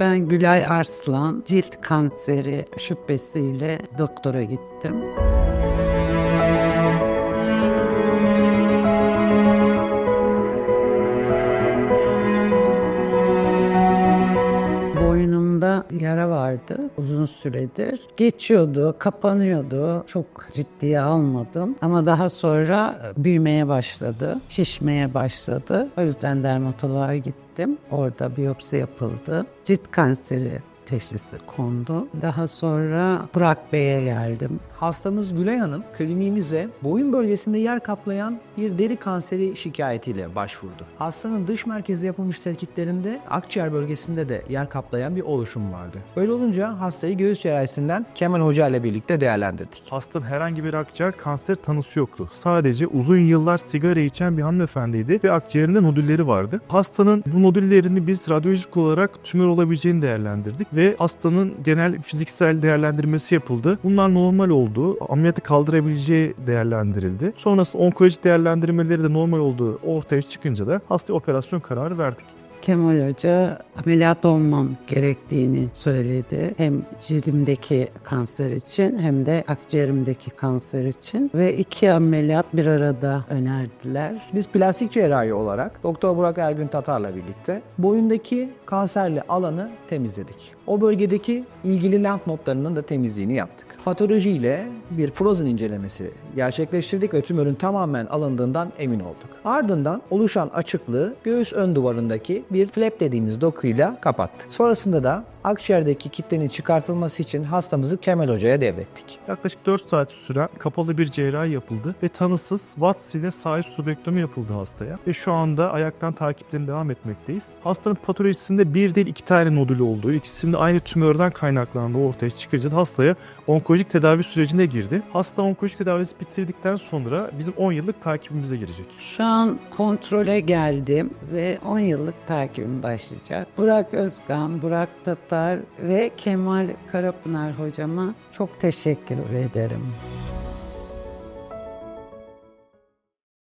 Ben Gülay Arslan, cilt kanseri şüphesiyle doktora gittim. Yara vardı uzun süredir. Geçiyordu, kapanıyordu. Çok ciddiye almadım. Ama daha sonra büyümeye başladı, şişmeye başladı. O yüzden dermatoloğa gittim. Orada biyopsi yapıldı. Cilt kanseri teşhisi kondu. Daha sonra Burak Bey'e geldim. Hastamız Gülay Hanım kliniğimize boyun bölgesinde yer kaplayan bir deri kanseri şikayetiyle başvurdu. Hastanın dış merkezde yapılmış tetkiklerinde akciğer bölgesinde de yer kaplayan bir oluşum vardı. Böyle olunca hastayı göğüs cerrahisinden Kemal Hoca ile birlikte değerlendirdik. Hastanın herhangi bir akciğer kanser tanısı yoktu. Sadece uzun yıllar sigara içen bir hanımefendiydi ve akciğerinde nodülleri vardı. Hastanın bu nodüllerini biz radyolojik olarak tümör olabileceğini değerlendirdik ve hastanın genel fiziksel değerlendirmesi yapıldı. Bunlar normal olduğu, ameliyatı kaldırabileceği değerlendirildi. Sonrasında onkolojik değerlendirmeleri de normal olduğu ortaya çıkınca da hastaya operasyon kararı verdik. Kemal Hoca ameliyat olmam gerektiğini söyledi. Hem cildimdeki kanser için hem de akciğerimdeki kanser için ve iki ameliyat bir arada önerdiler. Biz plastik cerrahi olarak Doktor Burak Ergün Tatar'la birlikte boyundaki kanserli alanı temizledik. O bölgedeki ilgili lenf notlarının da temizliğini yaptık. Patoloji ile bir frozen incelemesi gerçekleştirdik ve tümörün tamamen alındığından emin olduk. Ardından oluşan açıklığı göğüs ön duvarındaki bir flap dediğimiz dokuyla kapattık. Sonrasında da akciğerdeki kitlenin çıkartılması için hastamızı Kemal Hoca'ya devrettik. Yaklaşık 4 saat süren kapalı bir cerrahi yapıldı ve tanısız Watts ile sağ stubektomi yapıldı hastaya. Ve şu anda ayaktan takiplerine devam etmekteyiz. Hastanın patolojisinde bir değil iki tane nodülü olduğu, ikisinin de aynı tümörden kaynaklandığı ortaya çıkınca da hastaya onkolojik tedavi sürecine girdi. Hasta onkolojik tedavisi bitirdikten sonra bizim 10 yıllık takibimize girecek. Şu an kontrole geldim ve 10 yıllık takibim başlayacak. Burak Özkan, Burak Tatar ve Kemal Karapınar hocama çok teşekkür ederim.